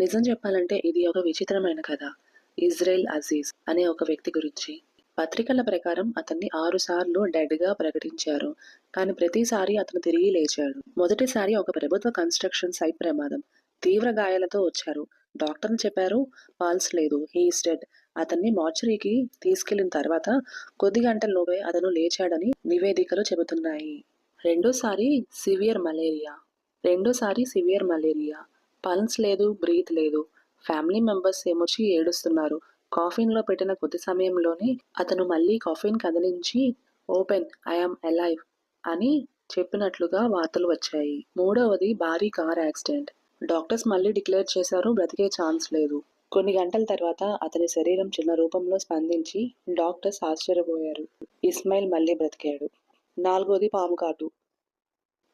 నిజం చెప్పాలంటే ఇది ఒక విచిత్రమైన కథ. ఇజ్రాయెల్ అజీజ్ అనే ఒక వ్యక్తి గురించి. పత్రికల ప్రకారం అతన్ని ఆరు సార్లు డెడ్గా ప్రకటించారు. కానీ ప్రతిసారి అతను తిరిగి లేచాడు. మొదటిసారి ఒక ప్రభుత్వ కన్స్ట్రక్షన్ సైట్ ప్రమాదం. తీవ్ర గాయాలతో వచ్చారు. డాక్టర్ చెప్పారు పాల్స్ లేదు హీఈస్ డెడ్ అతన్ని మార్చరీకి తీసుకెళ్ళిన తర్వాత కొద్ది గంటల్లోపే అతను లేచాడని నివేదికలు చెబుతున్నాయి. రెండోసారి సివియర్ మలేరియా. రెండోసారి సివియర్ మలేరియా. పల్స్ లేదు బ్రీత్ లేదు. ఫ్యామిలీ మెంబర్స్ ఏమొచ్చి ఏడుస్తున్నారు. కాఫీన్లో పెట్టిన కొద్ది సమయంలోనే అతను మళ్ళీ కాఫీన్ కదిలించి ఓపెన్ ఐఎమ్ అలైవ్ అని చెప్పినట్లుగా వార్తలు వచ్చాయి. మూడవది భారీ కార్ యాక్సిడెంట్. డాక్టర్స్ మళ్ళీ డిక్లేర్ చేశారు బ్రతికే ఛాన్స్ లేదు. కొన్ని గంటల తర్వాత అతని శరీరం చిన్న రూపంలో స్పందించి డాక్టర్స్ ఆశ్చర్యపోయారు. ఇస్మాయిల్ మళ్ళీ బ్రతికాడు. నాలుగోది పాము కాటు.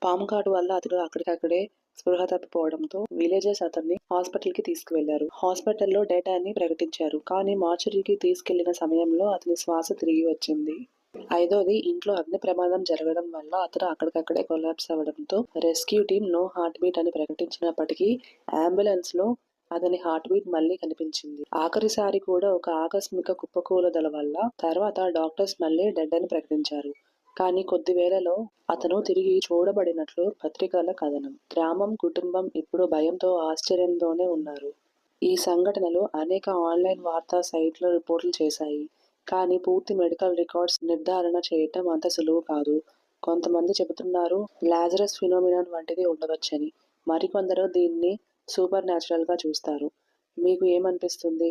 పాము కాటు వల్ల అతడు అక్కడికక్కడే స్పృహ తప్పిపోవడంతో విలేజర్స్ అతన్ని హాస్పిటల్కి తీసుకువెళ్ళారు. హాస్పిటల్లో డేటాని ప్రకటించారు. కానీ మార్చురీకి తీసుకెళ్ళిన సమయంలో అతని శ్వాస తిరిగి వచ్చింది. ఐదోది ఇంట్లో అగ్ని ప్రమాదం జరగడం వల్ల అతను అక్కడికక్కడే కొలాప్స్ అవ్వడంతో rescue team no heart beat అని ప్రకటించినప్పటికీ అంబులెన్స్లో అతని హార్ట్ బీట్ మళ్ళీ కనిపించింది. ఆఖరిసారి కూడా ఒక ఆకస్మిక కుప్పకూలదల వల్ల తర్వాత డాక్టర్స్ మళ్ళీ డెడ్ అని ప్రకటించారు. కానీ కొద్ది వేళలో అతను తిరిగి చూడబడినట్లు పత్రికల కథనం. గ్రామం కుటుంబం ఇప్పుడు భయంతో ఆశ్చర్యంతోనే ఉన్నారు. ఈ సంఘటనలు అనేక ఆన్లైన్ వార్తా సైట్లు రిపోర్టులు చేశాయి. కానీ పూర్తి మెడికల్ రికార్డ్స్ నిర్ధారణ చేయటం అంత సులువు కాదు. కొంతమంది చెబుతున్నారు లాజరస్ ఫినోమినాన్ వంటిది ఉండవచ్చని. మరికొందరు దీన్ని సూపర్ న్యాచురల్గా చూస్తారు. మీకు ఏమనిపిస్తుంది?